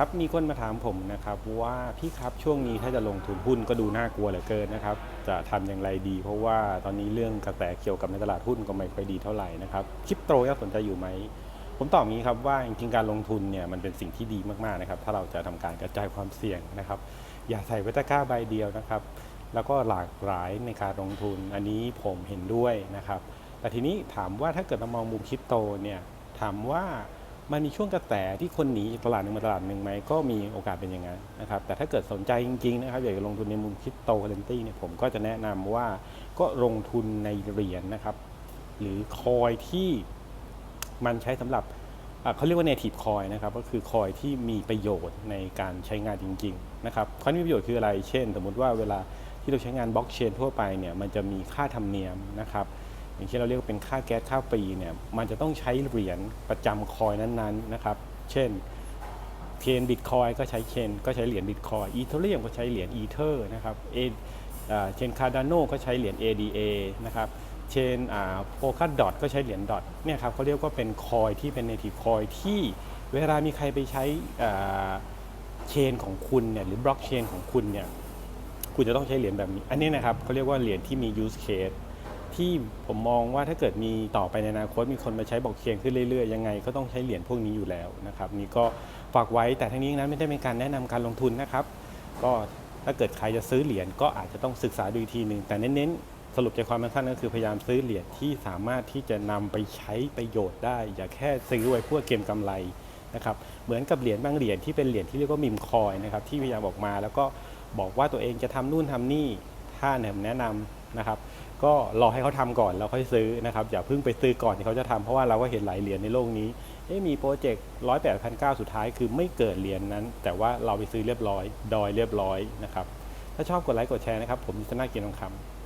ครับมีคนมาถามผมนะครับว่าพี่ครับช่วงนี้ถ้าจะลงทุนหุ้นก็ดูน่ากลัวเหลือเกินนะครับจะทำอย่างไรดี เพราะว่าตอนนี้เรื่องกระแสเกี่ยวกับในตลาดหุ้นก็ไม่ค่อยดีเท่าไหร่นะครับคริปโตยังสนใจอยู่ไหมผมตอบงี้ครับว่าจริงๆการลงทุนเนี่ยมันเป็นสิ่งที่ดีมากๆนะครับถ้าเราจะทำการกระจายความเสี่ยงนะครับอย่าใส่ไว้ตะกร้าใบเดียวนะครับแล้วก็หลากหลายในการลงทุนอันนี้ผมเห็นด้วยนะครับแต่ทีนี้ถามว่าถ้าเกิดเรามองมุมคริปโตเนี่ยถามว่า มันมีช่วงกระแสที่คนหนีตลาดหนึ่งมาตลาดหนึ่งไหมก็มีโอกาสเป็นอย่างนั้นนะครับแต่ถ้าเกิดสนใจจริงๆนะครับอยากจะลงทุนในมุมคริปโตเคอเรนซีเนี่ยผมก็จะแนะนำว่าก็ลงทุนในเหรียญนะครับ หรือคอยที่มันใช้สำหรับอะเขาเรียกว่า native coin นะครับก็คือคอยที่มีประโยชน์ในการใช้งานจริงๆนะครับเขามีประโยชน์คืออะไร เช่น สมมุติว่าเวลาที่เราใช้งานบล็อกเชนทั่วไปเนี่ยมันจะมีค่าธรรมเนียมนะครับ อย่างเช่นเราเรียกว่าเป็นค่าแก๊สค่าฟรีเนี่ยมันจะต้องใช้เหรียญประจำคอยนั้นๆนะครับ เช่นเคนบิตคอยก็ใช้เคนก็ใช้เหรียญบิตคอยอีเทเรียมก็ใช้เหรียญอีเทอร์นะครับเอเชนคาร์ดานโนก็ใช้เหรียญ ADA นะครับเชนโพคาดอทก็ใช้เหรียญดอทเนี่ยครับเขาเรียกว่าเป็นคอยที่เป็น native คอยที่เวลามีใครไปใช้เชนของคุณเนี่ยหรือบล็อกเชนของคุณเนี่ยคุณจะต้องใช้เหรียญแบบนี้ อันนี้นะครับเขาเรียกว่าเหรียญที่มี use case ที่ผมมองว่าถ้าเกิดมีต่อไปในอนาคตมีคนมาใช้บอกเชนขึ้นเรื่อยๆ ยังไงก็ต้องใช้เหรียญพวกนี้อยู่แล้วนะครับนี่ก็ฝากไว้แต่ทั้งนี้ทั้งนั้นไม่ได้เป็นการแนะนำการลงทุนนะครับ ก็ถ้าเกิดใครจะซื้อเหรียญก็อาจจะต้องศึกษาดูอีกทีหนึ่งแต่เน้นๆ สรุปใจความสั้นก็คือพยายามซื้อเหรียญที่สามารถที่จะนำไปใช้ประโยชน์ได้ อย่าแค่ซื้อไว้เพื่อเก็งกำไรนะครับเหมือนกับเหรียญบางเหรียญที่เป็นเหรียญที่เรียกว่ามิมคอยนะครับที่พยายามออกมาแล้วก็บอกว่าตัวเองจะทำนู่นทำนี่ถ้าเนี่ยผมแนะนำ นะครับก็รอให้เขาทำก่อนแล้วค่อยซื้อนะครับอย่าเพิ่งไปซื้อก่อนที่เขาจะทำเพราะว่าเราก็เห็นหลายเหรียญในโลกนี้มีโปรเจกต์ร้อยแปดพันเก้าสุดท้ายคือไม่เกิดเหรียญนั้น แต่ว่าเราไปซื้อเรียบร้อย ดอยเรียบร้อยนะครับถ้าชอบกดไลค์กดแชร์นะครับ ผมยุทธนาเกียรติทองคำ